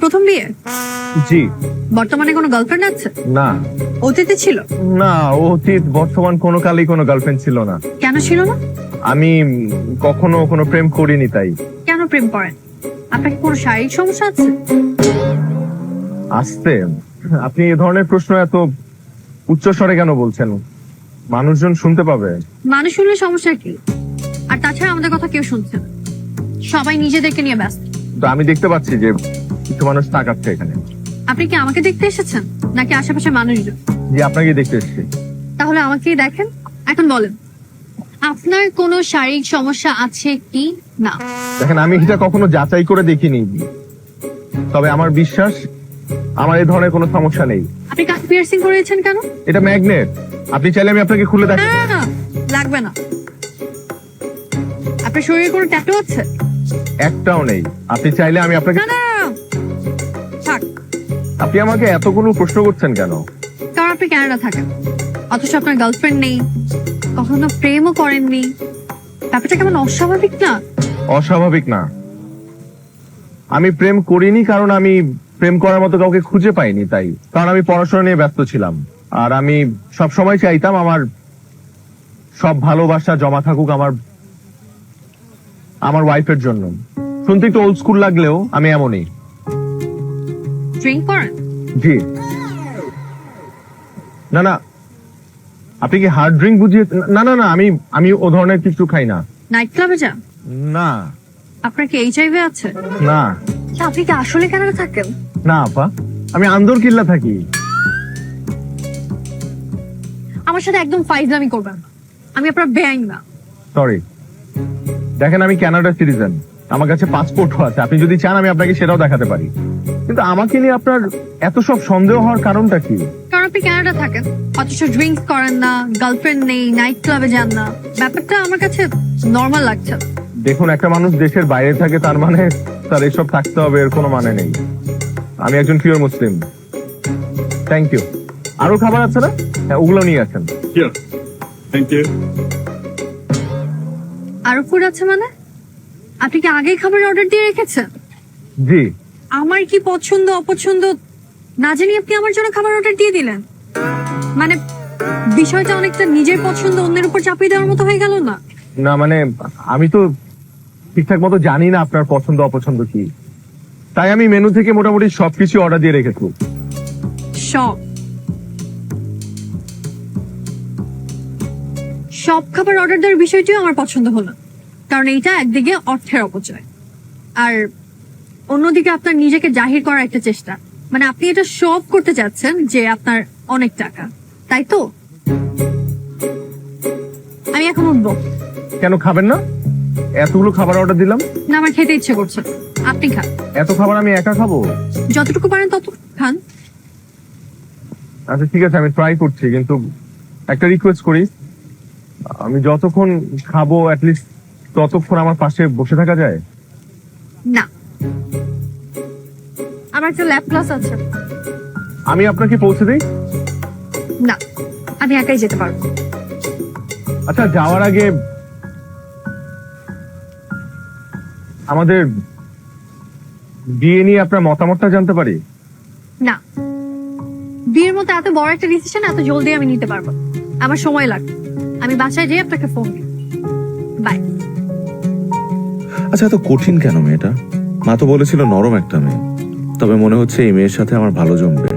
প্রথম বিয়ে? জি। বর্তমানে কোনো গার্লফ্রেন্ড আছে? না। অতীতে ছিল? না অতীত বর্তমান কোনো কালেই কোনো গার্লফ্রেন্ড ছিল না। কেন ছিল না? আমি কখনো কোনো প্রেম করিনি তাই। কেন প্রেম করেন? আপনার কি কোনো শারীরিক সমস্যা আছে? আসতে। আপনি এ ধরনের প্রশ্ন এত উচ্চ স্বরে কেন বলছেন? মানুষজন শুনতে পাবে। মানুষ শুনলে সমস্যা কি? আর তাছাড়া আমাদের কথা কেউ শুনছে না। সবাই নিজেদেরকে নিয়ে ব্যস্ত। তো আমি দেখতে পাচ্ছি যে কিছু মানুষ তাকাচ্ছে এখানে। আপনি কি আমাকে দেখতে এসেছেন? নাকি আশেপাশে মানুষজন? যে আপনাকে দেখতে এসেছি। তাহলে আমাকেই দেখেন। এখন বলেন আপনার কোনো শারীরিক সমস্যা আছে কি না? দেখেন আমি এটা কখনো যাচাই করে দেখিনি। তবে আমার বিশ্বাস আমার এই ধরনের কোনো সমস্যা নেই। আপনি কাজ পিয়ার্সিং করেছেন কেন? এটা ম্যাগনেট আপনি চাইলে আমি আপনাকে খুলে না দেখ না, না লাগবে না। আপনার শরীরে কোনো ট্যাটু আছে? একটাও নেই। আপনি চাইলে আমি আপনাকে না না আপনি আমাকে এতগুলো প্রশ্ন করছেন কেন? কারণ আপনি কানাডা থাকেন। অথচ আপনার গার্লফ্রেন্ড নেই। কখনো প্রেমও করেননি। ব্যাপারটা কেমন অস্বাভাবিক না? অস্বাভাবিক না। আমি প্রেম করিনি কারণ আমি প্রেম করার মতো কাউকে খুঁজে পাইনি তাই। কারণ আমি পড়াশোনা নিয়ে ব্যস্ত ছিলাম। আর আমি সব সময় চাইতাম আমার সব ভালোবাসা জমা থাকুক আমার আমার ওয়াইফের জন্য। শুনতে একটু ওল্ড স্কুল লাগলেও আমি এমনই। ড্রিঙ্ক করেন জি। না না। আপনি কি হার্ড ড্রিঙ্ক বুঝিয়ে না না না আমি আমি ও ধরনের কিছু খাই না। নাইট ক্লাবে যান। না। আপনার কি এইচআইভি আছে? না। আপনি কি আসলে কানাডা থাকেন? না আপা। আমি আন্দর কিল্লা থাকি। আমার সাথে একদম ফাইজলামি করবেন আমি আপনার বেআইন না। সরি দেখেন আমি কানাডা সিটিজেন আমার কাছে পাসপোর্টও আছে। আপনি যদি চান আমি আপনাকে সেটাও দেখাতে পারি। কিন্তু আমাকে নিয়ে আপনার এত সব সন্দেহ হওয়ার কারণটা কি? কারণ আপনি কানাডা থাকেন। অথচ ড্রিঙ্কস করেন না গার্লফ্রেন্ড নেই নাইট ক্লাবে যান না। ব্যাপারটা আমার কাছে নর্মাল লাগছে। দেখুন একটা মানুষ দেশের বাইরে থাকে তার মানে তার এসব থাকতে হবে এর কোনো মানে নেই। আমি একজন পিওর মুসলিম। থ্যাংক ইউ আরও খাবার আছে না? হ্যাঁ ওগুলো নিয়ে আসেন। Here. Thank you. আরও ফুড আছে মানে? আপনি কি আগেই খাবার অর্ডার দিয়ে রেখেছেন? জি। আমার কি পছন্দ অপছন্দ? না জানি আপনি আমার জন্য খাবার অর্ডার দিয়ে দিলেন। মানে বিষয়টা অনেকটা নিজের পছন্দ অন্যের উপর চাপিয়ে দেওয়ার মতো হয়ে গেল না? না মানে আমি তো ঠিকঠাক মতো জানি না আপনার পছন্দ অপছন্দ কি। তাই আমি মেনু থেকে মোটামুটি সবকিছু অর্ডার দিয়ে রেখেছি। সব। সব খাবার অর্ডার দেওয়ার বিষয়টিও আমার পছন্দ হলো কারণ এইটা একদিকে অর্থের অপচয়। আর অন্যদিকে আপনার নিজেকে জাহির করার একটা চেষ্টা। মানে আপনি এটা সব করতে চাচ্ছেন যে আপনার অনেক টাকা। তাই তো? আমি এখন উঠবো। কেন খাবেন না? এতগুলো খাবার অর্ডার দিলাম। না আমার খেতে ইচ্ছে করছে না। আপনি খান। এত খাবার আমি একা খাব? যতটুকু পারেন তত খান। আচ্ছা ঠিক আছে আমি ট্রাই করছি কিন্তু একটা রিকোয়েস্ট করি। আমি যতক্ষণ খাব অ্যাটলিস্ট ততক্ষণ আমার পাশে বসে থাকা যায়? না। আমার একটা ল্যাব ক্লাস আছে। আমি আপনাকে পৌঁছে দিই? না আমি একাই যেতে পারব। আচ্ছা যাওয়ার আগে আমাদের বিয়ে নিয়ে আপনার মতামতটা জানতে পারি? না। বিয়ের মতো এত বড় একটা ডিসিশন এত জলদি আমি নিতে পারব আমার সময় লাগবে। আমি বাসায় যেয়ে আপনাকে ফোন দিই বাই আচ্ছা এত কঠিন কেন মেয়েটা? মা তো বলেছিল নরম একটা মেয়ে। তবে মনে হচ্ছে এই মেয়ের সাথে আমার ভালো জমবে।